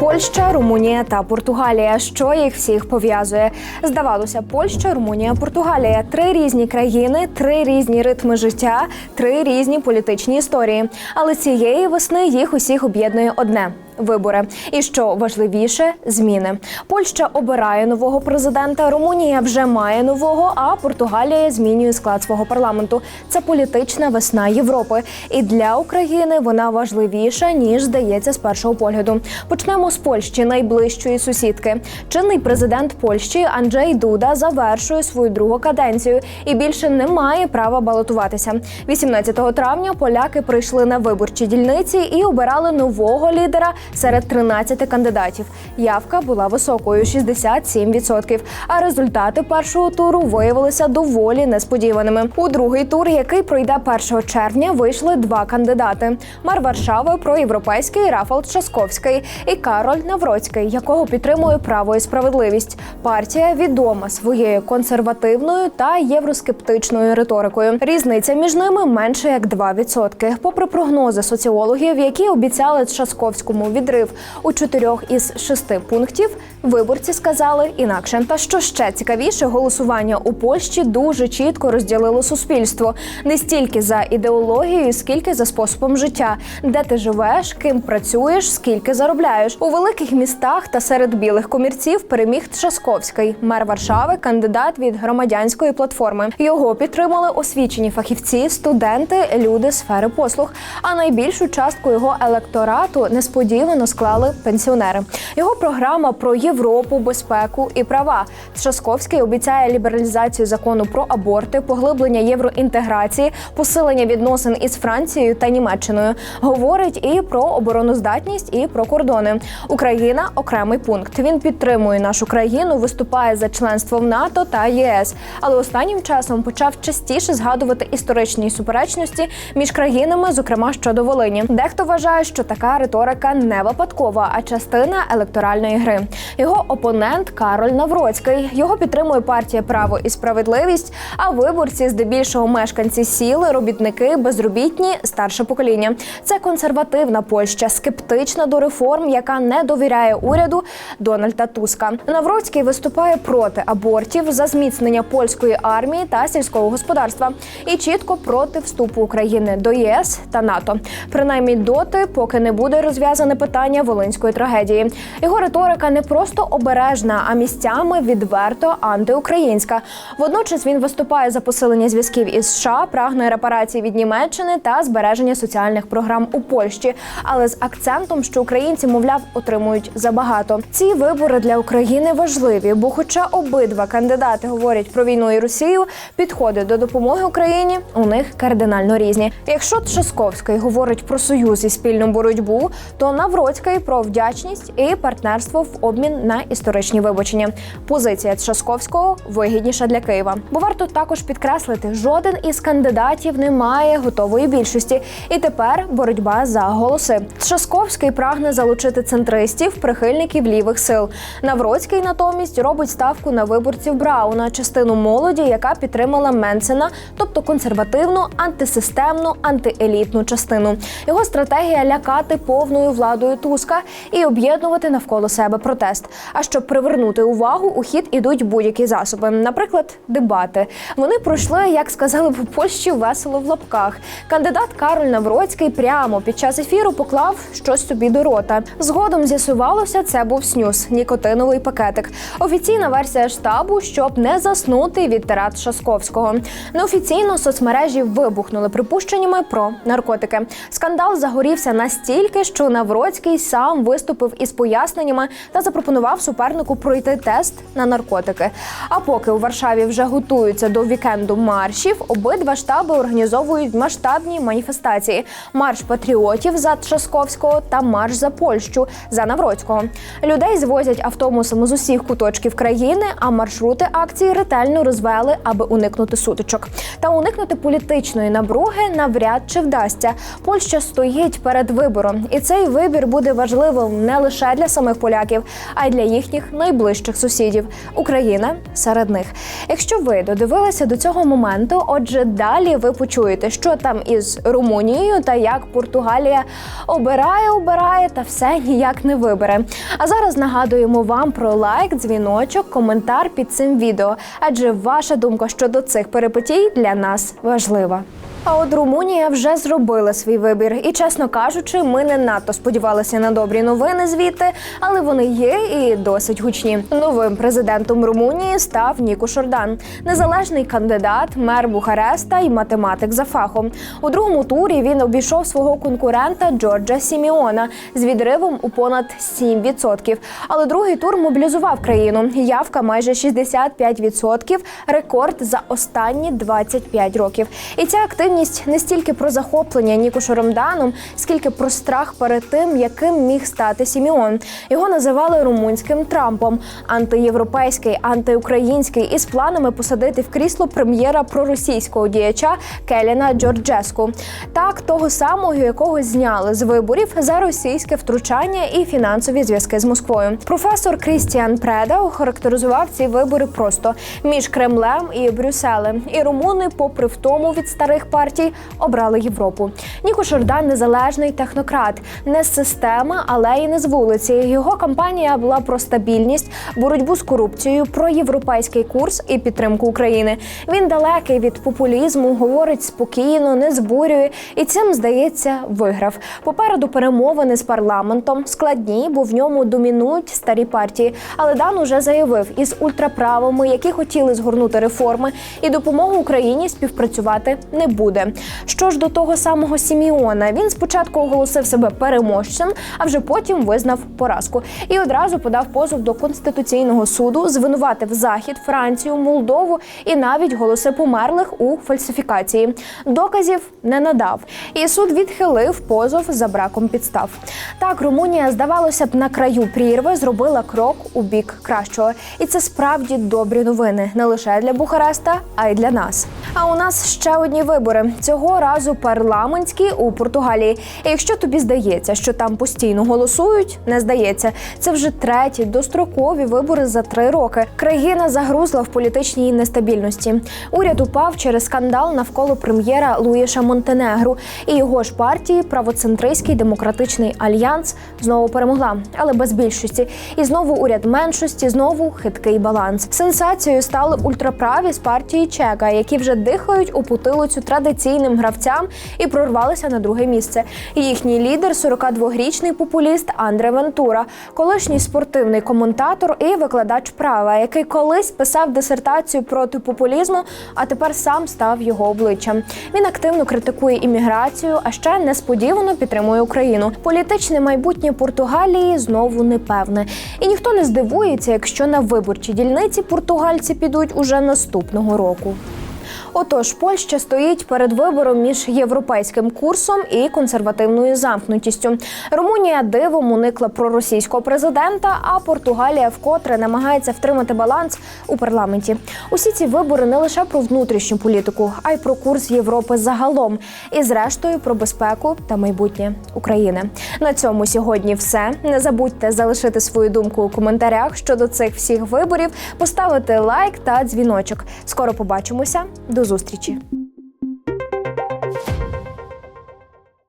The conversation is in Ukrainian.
Польща, Румунія та Португалія. Що їх всіх пов'язує? Здавалося, Польща, Румунія, Португалія три різні країни, три різні ритми життя, три різні політичні історії. Але цієї весни їх усіх об'єднує одне. Вибори і що важливіше зміни. Польща обирає нового президента. Румунія вже має нового. А Португалія змінює склад свого парламенту. Це політична весна Європи, і для України вона важливіша ніж здається з першого погляду. Почнемо з Польщі, найближчої сусідки. Чинний президент Польщі Анджей Дуда завершує свою другу каденцію і більше не має права балотуватися. 18 травня поляки прийшли на виборчі дільниці і обирали нового лідера серед 13 кандидатів. Явка була високою 67%, А результати першого туру виявилися доволі несподіваними. У другий тур, який пройде 1 червня, вийшли два кандидати: мер Варшави проєвропейський Рафал Часковський і Кароль Навроцький, якого підтримує право і справедливість. Партія відома своєю консервативною та євроскептичною риторикою. Різниця між ними менше як 2%. Попри прогнози соціологів, які обіцяли Часковському відрив у чотирьох із шести пунктів, виборці сказали інакше. Та що ще цікавіше, голосування у Польщі дуже чітко розділило суспільство не стільки за ідеологією, скільки за способом життя, де ти живеш, ким працюєш, скільки заробляєш у великих містах та серед білих комірців переміг Трашковський, мер Варшави, кандидат від громадянської платформи. Його підтримали освічені фахівці, студенти, люди сфери послуг. А найбільшу частку його електорату несподівано склали пенсіонери. Його програма про Європу, безпеку і права. Трашковський обіцяє лібералізацію закону про аборти, поглиблення євроінтеграції, посилення відносин із Францією та Німеччиною. Говорить і про обороноздатність, і про кордони. Україна окремий пункт. Він підтримує нашу країну, виступає за членство в НАТО та ЄС. Але останнім часом почав частіше згадувати історичні суперечності між країнами, зокрема щодо Волині. Дехто вважає, що така риторика не випадкова, а частина електоральної гри. Його опонент Кароль Навроцький. Його підтримує партія Право і справедливість. А виборці, здебільшого мешканці сіл, робітники, безробітні, старше покоління. Це консервативна Польща, скептична до реформ, яка не довіряє уряду Дональда Туска. Навроцький виступає проти абортів за зміцнення польської армії та сільського господарства і чітко проти вступу України до ЄС та НАТО. Принаймні доти, поки не буде розв'язане питання волинської трагедії. Його риторика не просто обережна, а місцями відверто антиукраїнська. Водночас він виступає за посилення зв'язків із США, прагне репарацій від Німеччини та збереження соціальних програм у Польщі, але з акцентом, що українці, мовляв, отримують забагато. Ці вибори для України важливі, бо, хоча обидва кандидати говорять про війну і Росію, підходи до допомоги Україні у них кардинально різні. Якщо Тшасковський говорить про союз і спільну боротьбу, то Навроцький про вдячність і партнерство в обмін на історичні вибачення. Позиція Тшасковського вигідніша для Києва. Бо варто також підкреслити, жоден із кандидатів не має готової більшості, і тепер боротьба за голоси. Тшасковський прагне залучити центристів, прихильників лівих сил. Навроцький натомість робить ставку на виборців Брауна, частину молоді, яка підтримала Менсена, тобто консервативну, антисистемну, антиелітну частину. Його стратегія лякати повною владою Туска і об'єднувати навколо себе протест. А щоб привернути увагу, у хід ідуть будь-які засоби, наприклад, дебати. Вони пройшли, як сказали у Польщі, весело в лапках. Кандидат Кароль Навроцький прямо під час ефіру поклав щось собі до рота. Згодом з'ясувалося, це був снюс нікотиновий пакетик. Офіційна версія штабу, щоб не заснути від Тарат Шасковського. Неофіційно соцмережі вибухнули припущеннями про наркотики. Скандал загорівся настільки, що Навроцький сам виступив із поясненнями та запропонував супернику пройти тест на наркотики. А поки у Варшаві вже готуються до вікенду маршів, обидва штаби організовують масштабні маніфестації: марш патріотів за Тшасковського та марш за Польщу за Навроцького. Людей звозять автобусами з усіх куточків країни, а маршрути акції ретельно розвели, аби уникнути сутичок. Та уникнути політичної набруги навряд чи вдасться. Польща стоїть перед вибором, і цей вибір вибір буде важливим не лише для самих поляків, а й для їхніх найближчих сусідів. Україна серед них. Якщо ви додивилися до цього моменту, отже, далі ви почуєте, що там із Румунією та як Португалія обирає, обирає та все ніяк не вибере. А зараз нагадуємо вам про лайк, дзвіночок, коментар під цим відео, адже ваша думка щодо цих перипетій для нас важлива. А от Румунія вже зробила свій вибір, і чесно кажучи, ми не надто сподівалися на добрі новини звідти, але вони є і досить гучні. Новим президентом Румунії став Ніку Шордан, незалежний кандидат, мер Бухареста і математик за фахом. У другому турі він обійшов свого конкурента Джорджа Сіміона з відривом у понад 7%. Але другий тур мобілізував країну. Явка майже 65%, рекорд за останні 25 років. І ця активність не стільки про захоплення Ніку Шоромданом, скільки про страх перед тим, яким міг стати Сіміон. Його називали румунським Трампом, антиєвропейський, антиукраїнський із планами посадити в крісло прем'єра проросійського діяча Келіна Джорджеску. Так того самого, якого зняли з виборів за російське втручання і фінансові зв'язки з Москвою. Професор Крістіан Преда охарактеризував ці вибори просто між Кремлем і Брюсселем. І румуни, попри втому від старих партій, обрали Європу. Ніко Шордан незалежний технократ, не з системи, але й не з вулиці. Його кампанія була про стабільність, боротьбу з корупцією, про європейський курс і підтримку України. Він далекий від популізму, говорить спокійно, не збурює, і цим здається виграв. Попереду перемовини з парламентом складні, бо в ньому домінують старі партії. Але Дан уже заявив із ультраправими, які хотіли згорнути реформи і допомогу Україні співпрацювати не буде. Що ж до того самого Сіміона, він спочатку оголосив себе переможцем, а вже потім визнав поразку і одразу подав позов до конституційного суду, звинуватив Захід, Францію, Молдову і навіть голоси померлих у фальсифікації. Доказів не надав, і суд відхилив позов за браком підстав. Так, Румунія, здавалося б, на краю прірви зробила крок у бік кращого, і це справді добрі новини не лише для Бухареста, а й для нас. А у нас ще одні вибори цього разу парламентські у Португалії. І якщо тобі здається, що там постійно голосують, не здається. Це вже треті дострокові вибори за три роки. Країна загрузла в політичній нестабільності. Уряд упав через скандал навколо прем'єра Луїша Монтенегру і його ж партії правоцентристський демократичний альянс знову перемогла, але без більшості. І знову уряд меншості, знову хиткий баланс. Сенсацією стали ультраправі з партії Чека, які вже дихають у потилицю традиційним гравцям і прорвалися на друге місце. Їхній лідер 42-річний популіст Андре Вентура, колишній спортивний коментатор і викладач права, який колись писав дисертацію проти популізму, а тепер сам став його обличчям. Він активно критикує імміграцію, а ще несподівано підтримує Україну. Політичне майбутнє Португалії знову непевне. І ніхто не здивується, якщо на виборчі дільниці португальці підуть уже наступного року. Отож, Польща стоїть перед вибором між європейським курсом і консервативною замкнутістю. Румунія дивом уникла проросійського президента, а Португалія вкотре намагається втримати баланс у парламенті. Усі ці вибори не лише про внутрішню політику, а й про курс Європи загалом, і зрештою про безпеку та майбутнє України. На цьому сьогодні все. Не забудьте залишити свою думку у коментарях щодо цих всіх виборів, поставити лайк та дзвіночок. Скоро побачимося. До зустрічі.